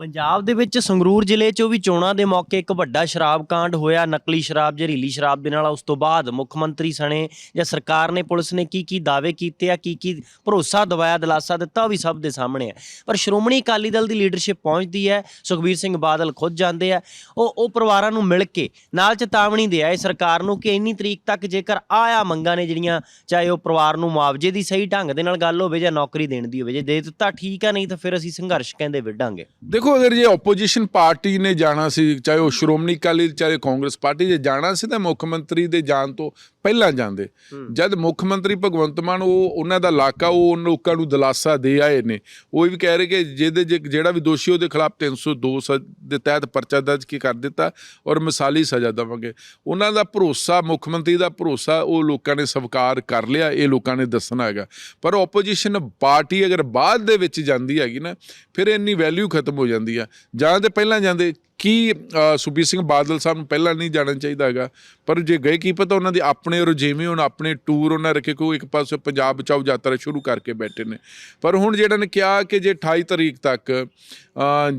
ਪੰਜਾਬ ਦੇ ਵਿੱਚ ਸੰਗਰੂਰ ਜ਼ਿਲ੍ਹੇ 'ਚੋਂ ਵੀ ਚੋਣਾਂ ਦੇ ਮੌਕੇ ਇੱਕ ਵੱਡਾ ਸ਼ਰਾਬ ਕਾਂਡ ਹੋਇਆ, ਨਕਲੀ ਸ਼ਰਾਬ, ਜ਼ਹਿਰੀਲੀ ਸ਼ਰਾਬ ਦੇ ਨਾਲ। ਉਸ ਤੋਂ ਬਾਅਦ ਮੁੱਖ ਮੰਤਰੀ ਸਣੇ ਜਾਂ ਸਰਕਾਰ ਨੇ, ਪੁਲਿਸ ਨੇ ਕੀ ਕੀ ਦਾਅਵੇ ਕੀਤੇ ਆ, ਕੀ ਕੀ ਭਰੋਸਾ ਦਵਾਇਆ, ਦਿਲਾਸਾ ਦਿੱਤਾ, ਉਹ ਵੀ ਸਭ ਦੇ ਸਾਹਮਣੇ ਹੈ ਪਰ ਸ਼੍ਰੋਮਣੀ ਅਕਾਲੀ ਦਲ ਦੀ ਲੀਡਰਸ਼ਿਪ ਪਹੁੰਚਦੀ ਹੈ, ਸੁਖਬੀਰ ਸਿੰਘ ਬਾਦਲ ਖੁਦ ਜਾਂਦੇ ਆ। ਉਹ ਉਹ ਪਰਿਵਾਰਾਂ ਨੂੰ ਮਿਲ ਕੇ ਨਾਲ ਚੇਤਾਵਨੀ ਦੇ ਆਏ ਸਰਕਾਰ ਨੂੰ ਕਿ ਇੰਨੀ ਤਰੀਕ ਤੱਕ ਜੇਕਰ ਆਇਆ ਮੰਗਾਂ ਨੇ ਜਿਹੜੀਆਂ, ਚਾਹੇ ਉਹ ਪਰਿਵਾਰ ਨੂੰ ਮੁਆਵਜ਼ੇ ਦੀ ਸਹੀ ਢੰਗ ਦੇ ਨਾਲ ਗੱਲ ਹੋਵੇ ਜਾਂ ਨੌਕਰੀ ਦੇਣ ਦੀ ਹੋਵੇ, ਜੇ ਦੇ ਦਿੱਤਾ ਠੀਕ ਆ, ਨਹੀਂ ਤਾਂ ਫਿਰ ਅਸੀਂ ਸੰਘਰਸ਼ ਕਹਿੰਦੇ ਵਿੱਢਾਂਗੇ। ਦੇਖੋ ਅਗਰ ਜੇ ਆਪੋਜੀਸ਼ਨ ਪਾਰਟੀ ਨੇ ਜਾਣਾ ਸੀ, ਚਾਹੇ ਉਹ ਸ਼੍ਰੋਮਣੀ ਅਕਾਲੀ ਚਾਹੇ ਕਾਂਗਰਸ ਪਾਰਟੀ, ਜੇ ਜਾਣਾ ਸੀ ਤਾਂ ਮੁੱਖ ਮੰਤਰੀ ਦੇ ਜਾਣ ਤੋਂ ਪਹਿਲਾਂ ਜਾਂਦੇ। ਜਦ ਮੁੱਖ ਮੰਤਰੀ ਭਗਵੰਤ ਮਾਨ ਉਹ ਉਹਨਾਂ ਦਾ ਇਲਾਕਾ ਉਹ ਲੋਕਾਂ ਨੂੰ ਦਿਲਾਸਾ ਦੇ ਆਏ ਨੇ। ਉਹ ਵੀ ਕਹਿ ਰਹੇ ਕਿ ਜਿਹਦੇ ਜਿਹੜਾ ਵੀ ਦੋਸ਼ੀ ਉਹਦੇ ਖਿਲਾਫ 302 ਸ- ਦੇ ਤਹਿਤ ਪਰਚਾ ਦਰਜ ਕੀ ਕਰ ਦਿੱਤਾ ਔਰ ਮਿਸਾਲੀ ਸਜ਼ਾ ਦੇਵਾਂਗੇ। ਉਹਨਾਂ ਦਾ ਭਰੋਸਾ ਮੁੱਖ ਮੰਤਰੀ ਦਾ ਭਰੋਸਾ ਉਹ ਲੋਕਾਂ ਨੇ ਸਵੀਕਾਰ ਕਰ ਲਿਆ ਇਹ ਲੋਕਾਂ ਨੇ ਦੱਸਣਾ ਹੈਗਾ। ਪਰ ਆਪੋਜੀਸ਼ਨ ਪਾਰਟੀ ਅਗਰ ਬਾਅਦ ਦੇ ਵਿੱਚ ਜਾਂਦੀ ਹੈਗੀ ਨਾ ਫਿਰ ਇੰਨੀ ਵੈਲਿਊ ਖਤਮ ਹੋ ਜਾਂਦੀ ਆ। ਜਾਂ ਤੇ ਪਹਿਲਾਂ ਜਾਂਦੇ ਕੀ ਅ, ਸੁਖਬੀਰ ਸਿੰਘ ਬਾਦਲ ਸਾਹਿਬ ਨੂੰ ਪਹਿਲਾਂ ਨਹੀਂ ਜਾਣਾ ਚਾਹੀਦਾ ਹੈਗਾ ਪਰ ਜੇ ਗਏ ਕੀ ਪਤਾ ਉਹਨਾਂ ਦੇ ਆਪਣੇ ਰੁਝੇਵੇਂ ਹੁਣ ਆਪਣੇ ਟੂਰ ਉਹਨਾਂ ਰੱਖੇ ਕੋਈ ਇੱਕ ਪਾਸੇ ਪੰਜਾਬ ਬਚਾਓ ਯਾਤਰਾ ਸ਼ੁਰੂ ਕਰਕੇ ਬੈਠੇ ਨੇ। ਪਰ ਹੁਣ ਜਿਹੜਾ ਨੇ ਕਿਹਾ ਕਿ ਜੇ 28 ਤਰੀਕ ਤੱਕ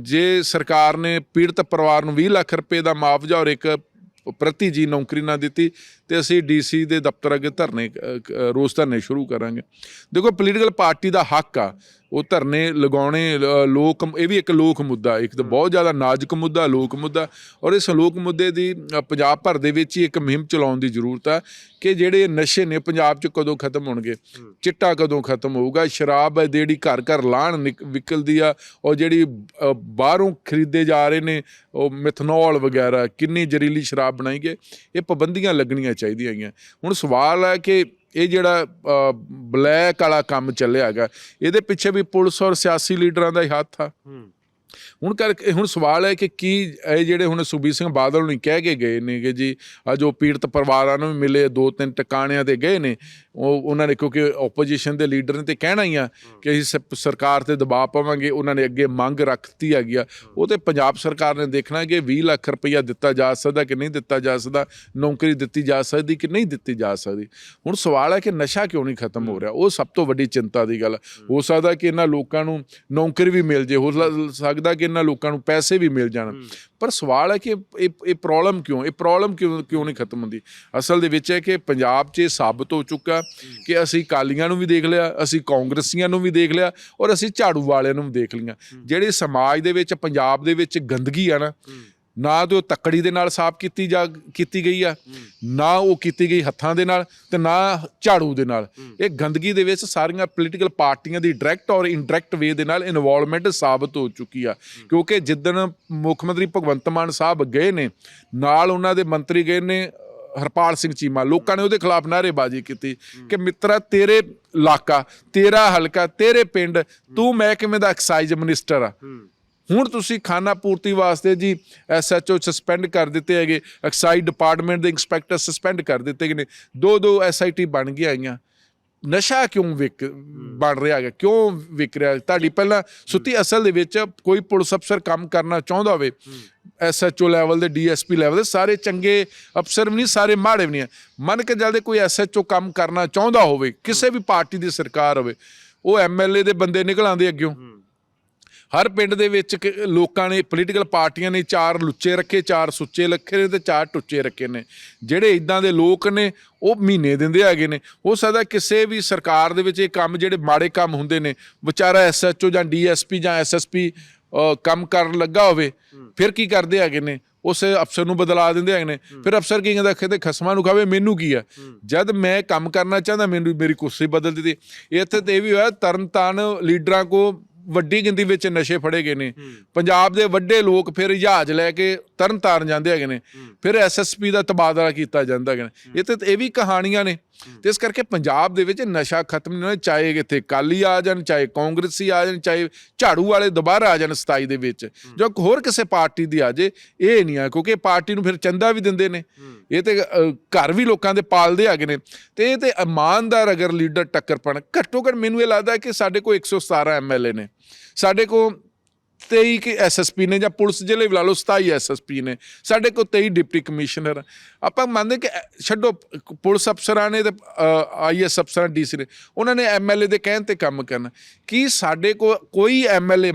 ਜੇ ਸਰਕਾਰ ਨੇ ਪੀੜਤ ਪਰਿਵਾਰ ਨੂੰ 20 ਲੱਖ ਰੁਪਏ ਦਾ ਮੁਆਵਜ਼ਾ ਔਰ ਇੱਕ ਪ੍ਰਤੀ ਜੀ ਨੌਕਰੀ ਨਾ ਦਿੱਤੀ ਤੇ ਅਸੀਂ ਡੀਸੀ ਦੇ ਦਫ਼ਤਰ ਅੱਗੇ ਧਰਨੇ ਰੋਸ ਧਰਨੇ ਸ਼ੁਰੂ ਕਰਾਂਗੇ। ਦੇਖੋ ਪੋਲੀਟੀਕਲ ਪਾਰਟੀ ਦਾ ਹੱਕ ਆ। ਉਹ ਧਰਨੇ ਲਗਾਉਣੇ ਲੋਕ ਇਹ ਵੀ ਇੱਕ ਲੋਕ ਮੁੱਦਾ ਇੱਕ ਤਾਂ ਬਹੁਤ ਜ਼ਿਆਦਾ ਨਾਜ਼ੁਕ ਮੁੱਦਾ ਲੋਕ ਮੁੱਦਾ ਔਰ ਇਸ ਲੋਕ ਮੁੱਦੇ ਦੀ ਪੰਜਾਬ ਭਰ ਦੇ ਵਿੱਚ ਹੀ ਇੱਕ ਮੁਹਿੰਮ ਚਲਾਉਣ ਦੀ ਜ਼ਰੂਰਤ ਆ ਕਿ ਜਿਹੜੇ ਨਸ਼ੇ ਨੇ ਪੰਜਾਬ 'ਚ ਕਦੋਂ ਖਤਮ ਹੋਣਗੇ ਚਿੱਟਾ ਕਦੋਂ ਖਤਮ ਹੋਊਗਾ ਸ਼ਰਾਬ ਹੈ ਜਿਹੜੀ ਘਰ ਘਰ ਲਾਣ ਵਿਕਲਦੀ ਆ ਔਰ ਜਿਹੜੀ ਬਾਹਰੋਂ ਖਰੀਦੇ ਜਾ ਰਹੇ ਨੇ ਉਹ ਮਿਥਨੋਲ ਵਗੈਰਾ ਕਿੰਨੀ ਜ਼ਹਿਰੀਲੀ ਸ਼ਰਾਬ ਬਣਾਈ ਗਈ ਇਹ ਪਾਬੰਦੀਆਂ ਲੱਗਣੀਆਂ ਚਾਹੀਦੀਆਂ ਹੈਗੀਆਂ। ਹੁਣ ਸਵਾਲ ਹੈ ਕਿ ਇਹ ਜਿਹੜਾ ਬਲੈਕ ਵਾਲਾ ਕੰਮ ਚੱਲਿਆ ਹੈਗਾ, ਇਹਦੇ ਪਿੱਛੇ ਵੀ ਪੁਲਿਸ ਔਰ ਸਿਆਸੀ ਲੀਡਰਾਂ ਦਾ ਹੀ ਹੱਥ ਆ। ਹੁਣ ਕਰਕੇ ਹੁਣ ਸਵਾਲ ਹੈ ਕਿ ਕੀ ਇਹ ਜਿਹੜੇ ਹੁਣ ਸੁਖਬੀਰ ਸਿੰਘ ਬਾਦਲ ਨੂੰ ਕਹਿ ਕੇ ਗਏ ਨੇ ਕਿ ਜੀ ਆ ਜੋ ਪੀੜਤ ਪਰਿਵਾਰਾਂ ਨੂੰ ਵੀ ਮਿਲੇ ਦੋ ਤਿੰਨ ਟਿਕਾਣਿਆਂ ਤੇ ਗਏ ਨੇ। ਉਹ ਉਹਨਾਂ ਨੇ ਕਿਉਂਕਿ ਆਪੋਜੀਸ਼ਨ ਦੇ ਲੀਡਰ ਨੇ ਤੇ ਕਹਿਣਾ ਹੀ ਆ ਕਿ ਅਸੀਂ ਸ- ਸਰਕਾਰ ਤੇ ਦਬਾਅ ਪਾਵਾਂਗੇ, ਉਹਨਾਂ ਨੇ ਅੱਗੇ ਮੰਗ ਰੱਖਤੀ ਹੈਗੀ ਆ। ਉਹ ਤੇ ਪੰਜਾਬ ਸਰਕਾਰ ਨੇ ਦੇਖਣਾ ਕਿ 20 ਲੱਖ ਰੁਪਈਆ ਦਿੱਤਾ ਜਾ ਸਕਦਾ ਕਿ ਨਹੀਂ ਦਿੱਤਾ ਜਾ ਸਕਦਾ, ਨੌਕਰੀ ਦਿੱਤੀ ਜਾ ਸਕਦੀ ਕਿ ਨਹੀਂ ਦਿੱਤੀ ਜਾ ਸਕਦੀ। ਹੁਣ ਸਵਾਲ ਹੈ ਕਿ ਨਸ਼ਾ ਕਿਉਂ ਨਹੀਂ ਖਤਮ ਹੋ ਰਿਹਾ? ਉਹ ਸਭ ਤੋਂ ਵੱਡੀ ਚਿੰਤਾ ਦੀ ਗੱਲ ਹੋ ਸਕਦਾ ਕਿ ਇਹਨਾਂ ਲੋਕਾਂ ਨੂੰ ਨੌਕਰੀ ਵੀ ਮਿਲ ਜੇ, ਹੋ ਸਕਦਾ ਸਕਦਾ ਕਿ ਇਹਨਾਂ ਲੋਕਾਂ ਨੂੰ ਪੈਸੇ ਵੀ ਮਿਲ ਜਾਣ। ਪਰ ਸਵਾਲ ਹੈ ਕਿ ਇਹ ਇਹ ਪ੍ਰੋਬਲਮ ਕਿਉਂ? ਇਹ ਪ੍ਰੋਬਲਮ ਕਿਉਂ ਕਿਉਂ ਨਹੀਂ ਖਤਮ ਹੁੰਦੀ? ਅਸਲ ਦੇ ਵਿੱਚ ਹੈ ਕਿ ਪੰਜਾਬ 'ਚ ਇਹ ਸਾਬਤ ਹੋ ਚੁੱਕਾ ਕਿ ਅਸੀਂ ਕਾਲੀਆਂ ਨੂੰ ਵੀ ਦੇਖ ਲਿਆ ਅਸੀਂ ਕਾਂਗਰਸੀਆਂ ਨੂੰ ਵੀ ਦੇਖ ਲਿਆ ਔਰ ਅਸੀਂ ਝਾੜੂ ਵਾਲਿਆਂ ਨੂੰ ਵੀ ਦੇਖ ਲਿਆ ਜਿਹੜੇ ਸਮਾਜ ਦੇ ਵਿੱਚ ਪੰਜਾਬ ਦੇ ਵਿੱਚ ਗੰਦਗੀ ਆ ਨਾ ਨਾ ਤੇ ਉਹ ਤੱਕੜੀ ਦੇ ਨਾਲ ਸਾਫ਼ ਕੀਤੀ ਜਾ, ਕੀਤੀ ਗਈ ਆ, ਨਾ ਉਹ ਕੀਤੀ ਗਈ ਹੱਥਾਂ ਦੇ ਨਾਲ ਤੇ ਨਾ ਝਾੜੂ ਦੇ ਨਾਲ। ਇਹ ਗੰਦਗੀ ਦੇ ਵਿੱਚ ਸਾਰੀਆਂ ਪੋਲੀਟੀਕਲ ਪਾਰਟੀਆਂ ਦੀ ਡਾਇਰੈਕਟ ਔਰ ਇਨਡਾਇਰੈਕਟ ਵੇ ਦੇ ਨਾਲ ਇਨਵੋਲਵਮੈਂਟ ਸਾਬਤ ਹੋ ਚੁੱਕੀ ਆ। ਕਿਉਂਕਿ ਜਿੱਦਣ ਮੁੱਖ ਮੰਤਰੀ ਭਗਵੰਤ ਮਾਨ ਸਾਹਿਬ ਗਏ ਨੇ, ਨਾਲ ਉਹਨਾਂ ਦੇ ਮੰਤਰੀ ਗਏ ਨੇ ਹਰਪਾਲ ਸਿੰਘ ਚੀਮਾ। ਲੋਕਾਂ ਨੇ ਉਹਦੇ ਖਿਲਾਫ ਨਾਅਰੇਬਾਜ਼ੀ ਕੀਤੀ ਕਿ ਮਿੱਤਰਾ, ਤੇਰੇ ਇਲਾਕਾ, ਤੇਰਾ ਹਲਕਾ, ਤੇਰੇ ਪਿੰਡ, ਤੂੰ ਮਹਿਕਮੇ ਦਾ ਐਕਸਾਈਜ਼ ਮਿਨਿਸਟਰ ਆ? ਹੁਣ ਤੁਸੀਂ ਖਾਨਾ ਪੂਰਤੀ ਵਾਸਤੇ ਜੀ ਐਸਐਚਓ ਸਸਪੈਂਡ ਕਰ ਦਿੱਤੇ ਹੈਗੇ ਐਕਸਾਈਜ਼ ਡਿਪਾਰਟਮੈਂਟ ਦੇ ਇੰਸਪੈਕਟਰ ਸਸਪੈਂਡ ਕਰ ਦਿੱਤੇ ਗਏ ਨੇ। ਦੋ ਦੋ ਐਸਆਈਟੀ ਬਣ ਗਈਆਂ ਆਈਆਂ। ਨਸ਼ਾ ਕਿਉਂ ਵਿਕ ਬਣ ਰਿਹਾ ਹੈਗਾ? ਕਿਉਂ ਵਿਕ ਰਿਹਾ? ਤੁਹਾਡੀ ਪਹਿਲਾਂ ਸੁੱਤੀ ਅਸਲ ਦੇ ਵਿੱਚ ਕੋਈ ਪੁਲਿਸ ਅਫਸਰ ਕੰਮ ਕਰਨਾ ਚਾਹੁੰਦਾ ਹੋਵੇ ਐਸਐਚਓ ਲੈਵਲ ਦੇ ਡੀਐਸਪੀ ਲੈਵਲ ਦੇ, ਸਾਰੇ ਚੰਗੇ ਅਫਸਰ ਵੀ ਨਹੀਂ, ਸਾਰੇ ਮਾੜੇ ਵੀ ਨਹੀਂ ਹੈ। ਮੰਨ ਕੇ ਚੱਲਦੇ ਕੋਈ ਐਸਐਚਓ ਕੰਮ ਕਰਨਾ ਚਾਹੁੰਦਾ ਹੋਵੇ, ਕਿਸੇ ਵੀ ਪਾਰਟੀ ਦੀ ਸਰਕਾਰ ਹੋਵੇ, ਉਹ ਐਮਐਲਏ ਦੇ ਬੰਦੇ ਨਿਕਲ ਆਉਂਦੇ ਅੱਗਿਓਂ। ਹਰ ਪਿੰਡ ਦੇ ਵਿੱਚ ਕ ਲੋਕਾਂ ਨੇ ਪੋਲੀਟੀਕਲ ਪਾਰਟੀਆਂ ਨੇ ਚਾਰ ਲੁੱਚੇ ਰੱਖੇ, ਚਾਰ ਸੁੱਚੇ ਰੱਖੇ ਨੇ ਤੇ ਚਾਰ ਟੁੱਚੇ ਰੱਖੇ ਨੇ। ਜਿਹੜੇ ਇਦਾਂ ਦੇ ਲੋਕ ਨੇ, ਉਹ ਮਹੀਨੇ ਦਿੰਦੇ ਹੈਗੇ ਨੇ। ਹੋ ਸਕਦਾ ਕਿਸੇ ਵੀ ਸਰਕਾਰ ਦੇ ਵਿੱਚ ਇਹ ਕੰਮ ਜਿਹੜੇ ਮਾੜੇ ਕੰਮ ਹੁੰਦੇ ਨੇ, ਵਿਚਾਰਾ ਐਸਐਚਓ ਜਾਂ ਡੀਐਸਪੀ ਜਾਂ ਐਸਐਸਪੀ ਕੰਮ ਕਰਨ ਲੱਗਾ ਹੋਵੇ, ਫਿਰ ਕੀ ਕਰਦੇ ਹੈਗੇ ਨੇ? ਉਸ ਅਫਸਰ ਨੂੰ ਬਦਲਾ ਦਿੰਦੇ ਹੈਗੇ ਨੇ। ਫਿਰ ਅਫਸਰ ਕੀ ਕਹਿੰਦਾ ਕਹਿੰਦੇ ਖਸਮਾਂ ਨੂੰ ਖਾਵੇ, ਮੈਨੂੰ ਕੀ ਆ? ਜਦ ਮੈਂ ਕੰਮ ਕਰਨਾ ਚਾਹੁੰਦਾ, ਮੈਨੂੰ, ਮੇਰੀ ਕੁਰਸੀ ਬਦਲ ਦਿੱਤੀ ਇੱਥੇ ਤੇ ਇਹ ਵੀ ਹੋਇਆ, ਤਰਨਤਾਰਨ ਲੀਡਰਾਂ ਕੋ ਵੱਡੀ ਗਿਣਤੀ ਵਿੱਚ ਨਸ਼ੇ ਫੜੇ ਗਏ ਨੇ। ਪੰਜਾਬ ਦੇ ਵੱਡੇ ਲੋਕ ਫਿਰ ਜਹਾਜ਼ ਲੈ ਕੇ ਤਰਨ ਤਾਰਨ ਜਾਂਦੇ ਹੈਗੇ ਨੇ। ਫਿਰ ਐਸਐਸਪੀ ਦਾ ਤਬਾਦਲਾ ਕੀਤਾ ਜਾਂਦਾ ਹੈਗਾ ਇਹ ਤੇ ਇਹ ਵੀ ਕਹਾਣੀਆਂ ਨੇ। ਤੇ ਇਸ ਕਰਕੇ ਪੰਜਾਬ ਦੇ ਵਿੱਚ ਨਸ਼ਾ ਖਤਮ ਨਹੀਂ ਹੋਣਾ ਚਾਹੇ ਇੱਥੇ ਕਾਲੀ ਆ ਜਾਣ ਚਾਹੇ ਕਾਂਗਰਸੀ ਆ ਜਾਣ ਚਾਹੇ ਝਾੜੂ ਵਾਲੇ ਦੁਬਾਰਾ ਆ ਜਾਣ 27 ਦੇ ਵਿੱਚ। ਜੋ ਹੋਰ ਕਿਸੇ ਪਾਰਟੀ ਦੀ ਆ ਜੇ ਇਹ ਨਹੀਂ ਆ ਕਿਉਂਕਿ ਪਾਰਟੀ ਨੂੰ ਫਿਰ ਚੰਦਾ ਵੀ ਦਿੰਦੇ ਨੇ। ਇਹ ਤੇ ਘਰ ਵੀ ਲੋਕਾਂ ਦੇ ਪਾਲਦੇ ਹੈਗੇ ਨੇ। ਤੇ ਇਹ ਤੇ ਇਮਾਨਦਾਰ ਅਗਰ ਲੀਡਰ ਟੱਕਰ ਪਣ ਘੱਟੋ ਘੱਟ ਮੈਨੂੰ ਇਹ ਲੱਗਦਾ ਕਿ ਸਾਡੇ ਕੋਲ 117 ਐਮਐਲਏ ਨੇ। ਸਾਡੇ ਕੋਲ 23 ਕਿ ਐਸਐਸਪੀ ਨੇ ਜਾਂ ਪੁਲਿਸ ਜ਼ਿਲ੍ਹੇ ਲਾ ਲਓ 27 ਐਸਐਸਪੀ ਨੇ, ਸਾਡੇ ਕੋਲ 23 ਡਿਪਟੀ ਕਮਿਸ਼ਨਰ ਆਪਾਂ ਮੰਨਦੇ ਕਿ, ਛੱਡੋ, ਪੁਲਿਸ ਅਫਸਰਾਂ ਨੇ ਤੇ ਆਈਐਸ ਅਫਸਰਾਂ ਡੀਸੀ ਨੇ, ਉਹਨਾਂ ਨੇ ਐਮਐਲਏ ਦੇ ਕਹਿਣ ਤੇ ਕੰਮ ਕਰਨਾ। ਕੀ ਸਾਡੇ ਕੋਲ ਕੋਈ ਐਮਐਲਏ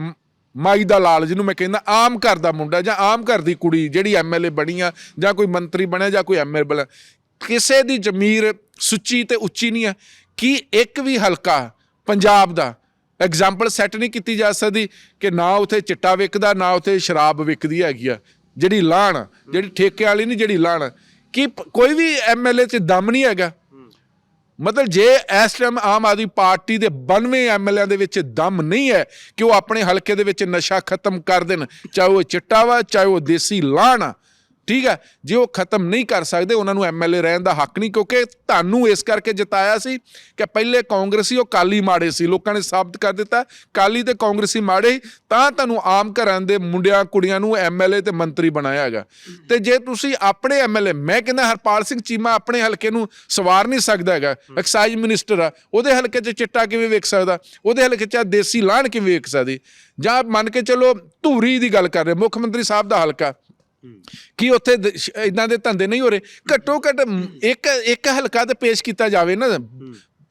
ਮਾਈ ਦਾ ਲਾਲ, ਜਿਹਨੂੰ ਮੈਂ ਕਹਿੰਦਾ ਆਮ ਘਰ ਦਾ ਮੁੰਡਾ ਜਾਂ ਆਮ ਘਰ ਦੀ ਕੁੜੀ ਜਿਹੜੀ ਐਮਐਲਏ ਬਣੀ ਆ ਜਾਂ ਕੋਈ ਮੰਤਰੀ ਬਣਿਆ ਜਾਂ ਕੋਈ ਐਮਐਲਏ ਬਣਿਆ, ਕਿਸੇ ਦੀ ਜ਼ਮੀਰ ਸੁੱਚੀ ਤੇ ਉੱਚੀ ਨਹੀਂ ਹੈ ਕੀ ਇੱਕ ਵੀ ਹਲਕਾ ਪੰਜਾਬ ਦਾ ਐਗਜ਼ਾਮਪਲ ਸੈੱਟ ਨਹੀਂ ਕੀਤੀ ਜਾ ਸਕਦੀ ਕਿ ਨਾ ਉਥੇ ਚਿੱਟਾ ਵਿਕਦਾ ਨਾ ਉਥੇ ਸ਼ਰਾਬ ਵਿਕਦੀ ਹੈਗੀ ਆ। ਜਿਹੜੀ ਲਾਹਣ ਆ, ਜਿਹੜੀ ਠੇਕੇ ਵਾਲੀ ਨਹੀਂ ਜਿਹੜੀ ਲਾਹਣ। ਆ। ਕਿ ਪ- ਕੋਈ ਵੀ ਐਮਐਲਏ 'ਚ ਦਮ ਨਹੀਂ ਹੈਗਾ। ਮਤਲਬ ਜੇ ਇਸ ਟਾਈਮ ਆਮ ਆਦਮੀ ਪਾਰਟੀ ਦੇ 92 ਐਮਐਲਏ ਦੇ ਵਿੱਚ ਦਮ ਨਹੀਂ ਹੈ ਕਿ ਉਹ ਆਪਣੇ ਹਲਕੇ ਦੇ ਵਿੱਚ ਨਸ਼ਾ ਖਤਮ ਕਰ ਦੇਣ ਚਾਹੇ ਉਹ ਚਿੱਟਾ ਵਾ ਚਾਹੇ ਉਹ ਦੇਸੀ ਲਾਹਣ ਆ। ਠੀਕ ਹੈ? ਜੇ ਉਹ ਖਤਮ ਨਹੀਂ ਕਰ ਸਕਦੇ ਉਹਨਾਂ ਨੂੰ ਐਮਐਲਏ ਰਹਿਣ ਦਾ ਹੱਕ ਨਹੀਂ ਕਿਉਂਕਿ ਤੁਹਾਨੂੰ ਇਸ ਕਰਕੇ ਜਿਤਾਇਆ ਸੀ ਕਿ ਪਹਿਲੇ ਕਾਂਗਰਸੀ ਉਹ ਕਾਲੀ ਮਾੜੇ ਸੀ ਲੋਕਾਂ ਨੇ ਸਾਬਤ ਕਰ ਦਿੱਤਾ। ਕਾਲੀ ਤੇ ਕਾਂਗਰਸੀ ਮਾੜੇ ਤਾਂ ਤੁਹਾਨੂੰ ਆਮ ਘਰਾਂ ਦੇ ਮੁੰਡਿਆਂ ਕੁੜੀਆਂ ਨੂੰ ਐਮਐਲਏ ਤੇ ਮੰਤਰੀ ਬਣਾਇਆ ਹੈਗਾ। ਤੇ ਜੇ ਤੁਸੀਂ ਆਪਣੇ ਐਮਐਲਏ ਮੈਂ ਕਹਿੰਦਾ ਹਰਪਾਲ ਸਿੰਘ ਚੀਮਾ ਆਪਣੇ ਹਲਕੇ ਨੂੰ ਸਵਾਰ ਨਹੀਂ ਸਕਦਾ ਹੈਗਾ ਐਕਸਾਈਜ਼ ਮਿਨਿਸਟਰ ਆ ਉਹਦੇ ਹਲਕੇ 'ਚ ਚਿੱਟਾ ਕਿਵੇਂ ਵੇਖ ਸਕਦਾ? ਉਹਦੇ ਹਲਕੇ 'ਚ ਦੇਸੀ ਲਾਹਣ ਕਿਵੇਂ ਵੇਖ ਸਕਦੀ? ਜਾਂ ਮੰਨ ਕੇ ਚਲੋ ਧੂਰੀ ਦੀ ਗੱਲ ਕਰ ਰਹੇ ਮੁੱਖ ਮੰਤਰੀ ਸਾਹਿਬ ਦਾ ਹਲਕਾ ਕੀ ਉੱਥੇ ਇਦਾਂ ਦੇ ਧੰਦੇ ਨਹੀਂ ਹੋ ਰਹੇ? ਘੱਟੋ ਘੱਟ ਇੱਕ ਇੱਕ ਹਲਕਾ ਤੇ ਪੇਸ਼ ਕੀਤਾ ਜਾਵੇ ਨਾ।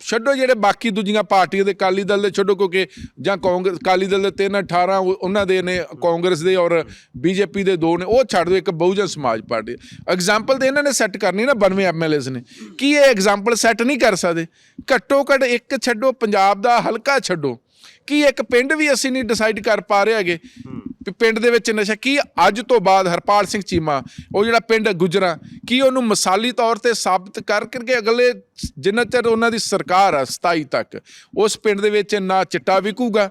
ਛੱਡੋ ਜਿਹੜੇ ਬਾਕੀ ਦੂਜੀਆਂ ਪਾਰਟੀਆਂ ਦੇ ਕਾਲੀ ਦਲ ਦੇ ਛੱਡੋ ਕਿਉਂਕਿ ਜਾਂ ਕਾਂਗਰਸ ਕਾਲੀ ਦਲ ਦੇ 3 18 ਉਹਨਾਂ ਦੇ ਨੇ, ਕਾਂਗਰਸ ਦੇ ਔਰ ਬੀਜੇਪੀ ਦੇ ਦੋ ਨੇ, ਉਹ ਛੱਡ ਦਿਓ ਇੱਕ ਬਹੁਜਨ ਸਮਾਜ ਪਾਰਟੀ। ਐਗਜ਼ਾਮਪਲ ਤੇ ਇਹਨਾਂ ਨੇ ਸੈੱਟ ਕਰਨੀ ਨਾ 92 ਐਮਐਲਏਸ ਨੇ। ਕੀ ਇਹ ਐਗਜ਼ਾਮਪਲ ਸੈੱਟ ਨਹੀਂ ਕਰ ਸਕਦੇ? ਘੱਟੋ ਘੱਟ ਇੱਕ ਛੱਡੋ, ਪੰਜਾਬ ਦਾ ਹਲਕਾ ਛੱਡੋ। ਕੀ ਇੱਕ ਪਿੰਡ ਵੀ ਅਸੀਂ ਨਹੀਂ ਡਿਸਾਈਡ ਕਰ ਪਾ ਰਹੇ ਹੈਗੇ? ਵੀ ਪਿੰਡ ਦੇ ਵਿੱਚ ਨਸ਼ਾ ਕੀ ਅੱਜ ਤੋਂ ਬਾਅਦ ਹਰਪਾਲ ਸਿੰਘ ਚੀਮਾ, ਉਹ ਜਿਹੜਾ ਪਿੰਡ ਗੁਜਰਾ, ਕੀ ਉਹਨੂੰ ਮਿਸਾਲੀ ਤੌਰ ਤੇ ਸਾਬਤ ਕਰ ਕਰਕੇ ਅਗਲੇ ਜਿੰਨਾ ਚਿਰ ਉਹਨਾਂ ਦੀ ਸਰਕਾਰ ਆ 27 ਤੱਕ? ਉਸ ਪਿੰਡ ਦੇ ਵਿੱਚ ਨਾ ਚਿੱਟਾ ਵਿਕੂਗਾ,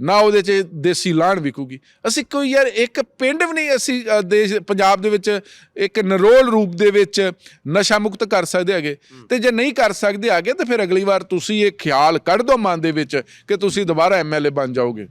ਨਾ ਉਹਦੇ 'ਚ ਦੇਸੀ ਲਾਣ ਵਿਕੂਗੀ। ਅਸੀਂ ਕੋਈ ਯਾਰ ਇੱਕ ਪਿੰਡ ਵੀ ਨਹੀਂ ਅਸੀਂ ਦੇਸ਼, ਪੰਜਾਬ ਦੇ ਵਿੱਚ ਇੱਕ ਨਰੋਲ ਰੂਪ ਦੇ ਵਿੱਚ ਨਸ਼ਾ ਮੁਕਤ ਕਰ ਸਕਦੇ ਹੈਗੇ। ਤੇ ਜੇ ਨਹੀਂ ਕਰ ਸਕਦੇ ਹੈਗੇ, ਤਾਂ ਫਿਰ ਅਗਲੀ ਵਾਰ ਤੁਸੀਂ ਇਹ ਖਿਆਲ ਕੱਢ ਦਿਓ ਮਨ ਦੇ ਵਿੱਚ ਕਿ ਤੁਸੀਂ ਦੁਬਾਰਾ ਐਮਐਲਏ ਬਣ ਜਾਓਗੇ।